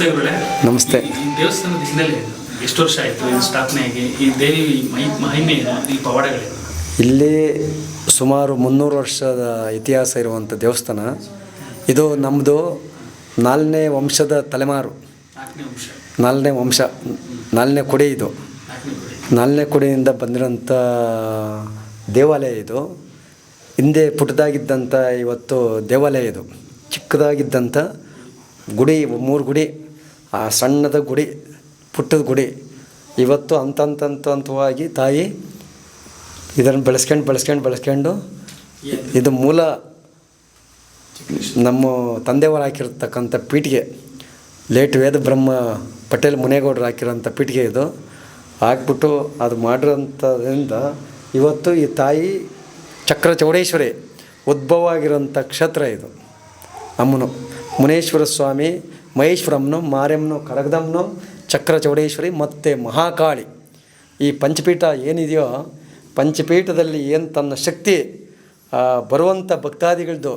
ನಮಸ್ತೆ ದೇವಸ್ಥಾನದ ಹಿನ್ನೆಲೆ ಎಷ್ಟು ವರ್ಷ ಆಯಿತು? ಇದು ಈ ದೇವಿ ಮೈ ಮಹಿಮೆ ಈ ಪವಾಡಗಳೇನು ಇಲ್ಲಿ ಸುಮಾರು ಮುನ್ನೂರು ವರ್ಷದ ಇತಿಹಾಸ ಇರುವಂಥ ದೇವಸ್ಥಾನ. ಇದು ನಮ್ಮದು ನಾಲ್ನೇ ವಂಶದ ತಲೆಮಾರು. ನಾಲ್ನೇ ವಂಶ. ನಾಲ್ನೇ ಕೊಡೆ ಇದು. ನಾಲ್ನೇ ಕೊಡೆಯಿಂದ ಬಂದಿರೋಂಥ ದೇವಾಲಯ ಇದು. ಹಿಂದೆ ಪುಟ್ಟದಾಗಿದ್ದಂಥ ಇವತ್ತು ದೇವಾಲಯ ಇದು. ಚಿಕ್ಕದಾಗಿದ್ದಂಥ ಗುಡಿ ಮೂರು ಗುಡಿ. ಆ ಸಣ್ಣದ ಗುಡಿ, ಪುಟ್ಟದ ಗುಡಿ. ಇವತ್ತು ಅಂತಂತಂತಂತವಾಗಿ ತಾಯಿ ಇದನ್ನು ಬೆಳೆಸ್ಕೊಂಡು ಬೆಳೆಸ್ಕೊಂಡು ಬೆಳೆಸ್ಕೊಂಡು ಇದು ಮೂಲ ನಮ್ಮ ತಂದೆಯವರು ಹಾಕಿರ್ತಕ್ಕಂಥ ಪೀಠಿಗೆ, ಲೇಟ್ ವೇದ ಬ್ರಹ್ಮ ಪಟೇಲ್ ಮುನೇಗೌಡರು ಹಾಕಿರೋಂಥ ಪೀಠಿಗೆ ಇದು. ಹಾಕ್ಬಿಟ್ಟು ಅದು ಮಾಡಿರೋಂಥದ್ರಿಂದ ಇವತ್ತು ಈ ತಾಯಿ ಚಕ್ರ ಚೌಡೇಶ್ವರಿ ಉದ್ಭವ ಆಗಿರೋಂಥ ಕ್ಷೇತ್ರ ಇದು. ಅಮ್ಮನು ಮುನೇಶ್ವರ ಸ್ವಾಮಿ ಮಹೇಶ್ವರಮ್ಮನು ಮಾರೆಮ್ಮನು ಕರಗದಮ್ಮನು ಚಕ್ರ ಚೌಡೇಶ್ವರಿ ಮತ್ತು ಮಹಾಕಾಳಿ. ಈ ಪಂಚಪೀಠ ಏನಿದೆಯೋ, ಪಂಚಪೀಠದಲ್ಲಿ ಏನು ತನ್ನ ಶಕ್ತಿ ಬರುವಂಥ ಭಕ್ತಾದಿಗಳದ್ದು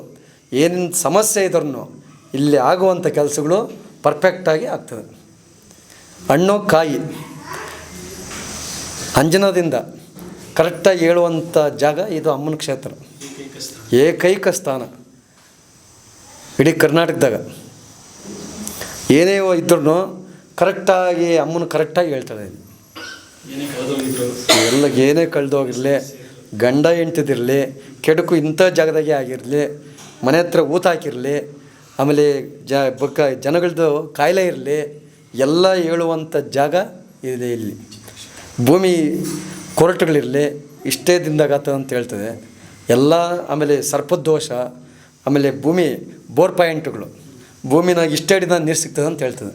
ಏನೇನು ಸಮಸ್ಯೆ ಇದ್ರೂ ಇಲ್ಲಿ ಆಗುವಂಥ ಕೆಲಸಗಳು ಪರ್ಫೆಕ್ಟಾಗಿ ಆಗ್ತದೆ. ಹಣ್ಣು, ಕಾಯಿ, ಅಂಜನದಿಂದ ಕರೆಕ್ಟಾಗಿ ಹೇಳುವಂಥ ಜಾಗ ಇದು ಅಮ್ಮನ ಕ್ಷೇತ್ರ. ಏಕೈಕ ಸ್ಥಾನ. ಇಡೀ ಕರ್ನಾಟಕದಾಗ. ಏನೇ ಇದ್ರೂ ಕರೆಕ್ಟಾಗಿ ಅಮ್ಮನ ಕರೆಕ್ಟಾಗಿ ಹೇಳ್ತಾಳೆ. ಎಲ್ಲ ಏನೇ ಕಳೆದೋಗಿರಲಿ ಗಂಡ ಹೆಂಡ್ತಿದಿರಲಿ ಕೆಡುಕು ಇಂಥ ಜಾಗದಾಗೆ ಆಗಿರಲಿ ಮನೆ ಹತ್ರ ಊತ ಹಾಕಿರಲಿ ಆಮೇಲೆ ಜ ಬಕ್ಕ ಜನಗಳದ್ದು ಕಾಯಿಲೆ ಇರಲಿ ಎಲ್ಲ ಹೇಳುವಂಥ ಜಾಗ ಇದೆ ಇಲ್ಲಿ. ಭೂಮಿ ಕೊರಟುಗಳಿರಲಿ ಇಷ್ಟೇ ದಿನದಾಗಾತ ಅಂತ ಹೇಳ್ತದೆ. ಎಲ್ಲ ಆಮೇಲೆ ಸರ್ಪದೋಷ ಆಮೇಲೆ ಭೂಮಿ ಬೋರ್ ಪಾಯಿಂಟ್ಗಳು. ಭೂಮಿನಾಗ ಇಷ್ಟೇ ಹಿಡಿದ ನೀರು ಸಿಗ್ತದೆ ಅಂತ ಹೇಳ್ತದೆ.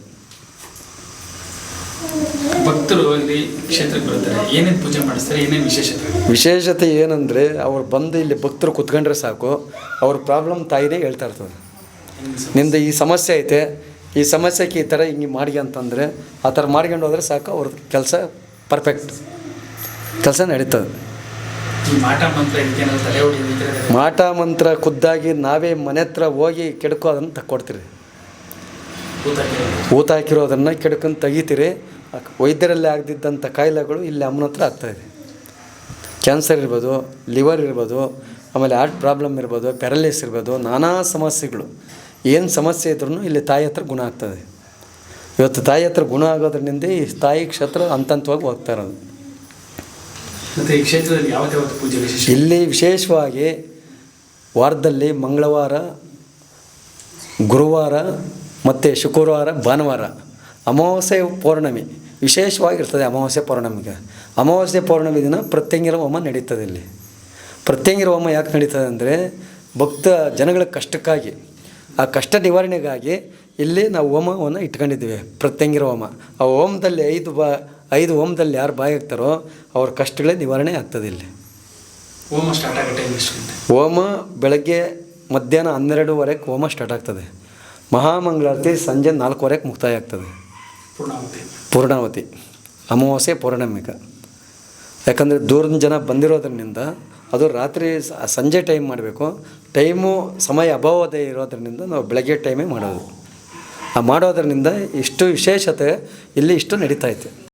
ಭಕ್ತರು ಇಲ್ಲಿ ಕ್ಷೇತ್ರಕ್ಕೆ ಬರ್ತಾರೆ ಏನೇನು ಪೂಜೆ ಮಾಡಿಸ್ತಾರೆ? ಏನೇನು ವಿಶೇಷತೆ? ವಿಶೇಷತೆ ಏನಂದರೆ ಅವ್ರು ಬಂದು ಇಲ್ಲಿ ಭಕ್ತರು ಕುತ್ಕೊಂಡ್ರೆ ಸಾಕು. ಅವ್ರ ಪ್ರಾಬ್ಲಮ್ ತಾಯಿದೆ ಹೇಳ್ತಾ ಇರ್ತದೆ. ನಿಮ್ದು ಈ ಸಮಸ್ಯೆ ಐತೆ. ಈ ಸಮಸ್ಯೆಗೆ ಈ ಥರ ಹಿಂಗೆ ಮಾಡಿ ಅಂತಂದರೆ ಆ ಥರ ಮಾಡ್ಕೊಂಡು ಹೋದ್ರೆ ಸಾಕು ಅವ್ರ ಕೆಲಸ ಪರ್ಫೆಕ್ಟ್ ಕೆಲಸ ನಡೀತದೆ. ಮಾಟ ಮಂತ್ರ ಖುದ್ದಾಗಿ ನಾವೇ ಮನೆ ಹತ್ರ ಹೋಗಿ ಕೆಡ್ಕೋ ಅದನ್ನು ತಕ್ಕೊಡ್ತೀರಿ. ಊತ ಹಾಕಿರೋದನ್ನು ಕೆಡ್ಕೊಂಡು ತೆಗಿತೀರಿ. ವೈದ್ಯರಲ್ಲಿ ಆಗದಿದ್ದಂಥ ಕಾಯಿಲೆಗಳು ಇಲ್ಲಿ ಅಮ್ಮನ ಹತ್ರ ಆಗ್ತಾಯಿದೆ ಕ್ಯಾನ್ಸರ್ ಇರ್ಬೋದು ಲಿವರ್ ಇರ್ಬೋದು ಆಮೇಲೆ ಹಾರ್ಟ್ ಪ್ರಾಬ್ಲಮ್ ಇರ್ಬೋದು ಪ್ಯಾರಲೈಸ್ ಇರ್ಬೋದು ನಾನಾ ಸಮಸ್ಯೆಗಳು. ಏನು ಸಮಸ್ಯೆ ಇದ್ರೂ ಇಲ್ಲಿ ತಾಯಿ ಹತ್ರ ಗುಣ ಆಗ್ತದೆ ಇವತ್ತು ತಾಯಿ ಹತ್ರ ಗುಣ ಆಗೋದ್ರಿಂದ ಈ ತಾಯಿ ಕ್ಷೇತ್ರ ಹಂತ ಹಂತವಾಗಿ ಹೋಗ್ತಾ ಇರೋದು. ಇಲ್ಲಿ ವಿಶೇಷವಾಗಿ ವಾರದಲ್ಲಿ ಮಂಗಳವಾರ ಗುರುವಾರ ಮತ್ತು ಶುಕ್ರವಾರ ಭಾನುವಾರ ಅಮಾವಾಸ್ಯೆ ಪೌರ್ಣಮಿ ವಿಶೇಷವಾಗಿರ್ತದೆ ಅಮಾವಾಸ್ಯೆ ಪೌರ್ಣಮಿಗೆ. ಅಮಾವಾಸ್ಯೆ ಪೌರ್ಣಮಿ ದಿನ ಪ್ರತ್ಯಂಗಿರ ಹೋಮ ನಡೀತದೆ ಇಲ್ಲಿ. ಪ್ರತ್ಯಂಗಿರ ಹೋಮ ಯಾಕೆ ನಡೀತದೆ ಅಂದರೆ ಭಕ್ತ ಜನಗಳ ಕಷ್ಟಕ್ಕಾಗಿ ಆ ಕಷ್ಟ ನಿವಾರಣೆಗಾಗಿ ಇಲ್ಲಿ ನಾವು ಹೋಮವನ್ನು ಇಟ್ಕೊಂಡಿದ್ದೀವಿ ಪ್ರತ್ಯಂಗಿರ ಹೋಮ. ಆ ಹೋಮದಲ್ಲಿ ಐದು ಬಾ ಐದು ಹೋಮದಲ್ಲಿ ಯಾರು ಬಾಯಿ ಆಗ್ತಾರೋ ಅವ್ರ ಕಷ್ಟಗಳೇ ನಿವಾರಣೆ ಆಗ್ತದೆ ಇಲ್ಲಿ. ಹೋಮ ಸ್ಟಾರ್ಟ್ ಆಗುತ್ತೆ ಹೋಮ ಬೆಳಗ್ಗೆ ಮಧ್ಯಾಹ್ನ ಹನ್ನೆರಡುವರೆಗೆ ಹೋಮ ಸ್ಟಾರ್ಟ್ ಆಗ್ತದೆ. ಮಹಾಮಂಗಳಾರತಿ ಸಂಜೆ ನಾಲ್ಕೂವರೆಗೆ ಮುಕ್ತಾಯ ಆಗ್ತದೆ ಪೂರ್ಣಾವತಿ ಪೂರ್ಣಾವತಿ ಅಮಾವಾಸ್ಯೆ ಪೌರ್ಣಮಿಕ. ಯಾಕಂದರೆ ದೂರದ ಜನ ಬಂದಿರೋದ್ರಿಂದ ಅದು ರಾತ್ರಿ ಸಂಜೆ ಟೈಮ್ ಮಾಡಬೇಕು. ಟೈಮು ಸಮಯ ಅಭಾವದ ಇರೋದ್ರಿಂದ ನಾವು ಬೆಳಗ್ಗೆ ಟೈಮೇ ಮಾಡೋದು. ಆ ಮಾಡೋದ್ರಿಂದ ಇಷ್ಟು ವಿಶೇಷತೆ ಇಲ್ಲಿ ಇಷ್ಟು ನಡೀತಾ ಐತೆ.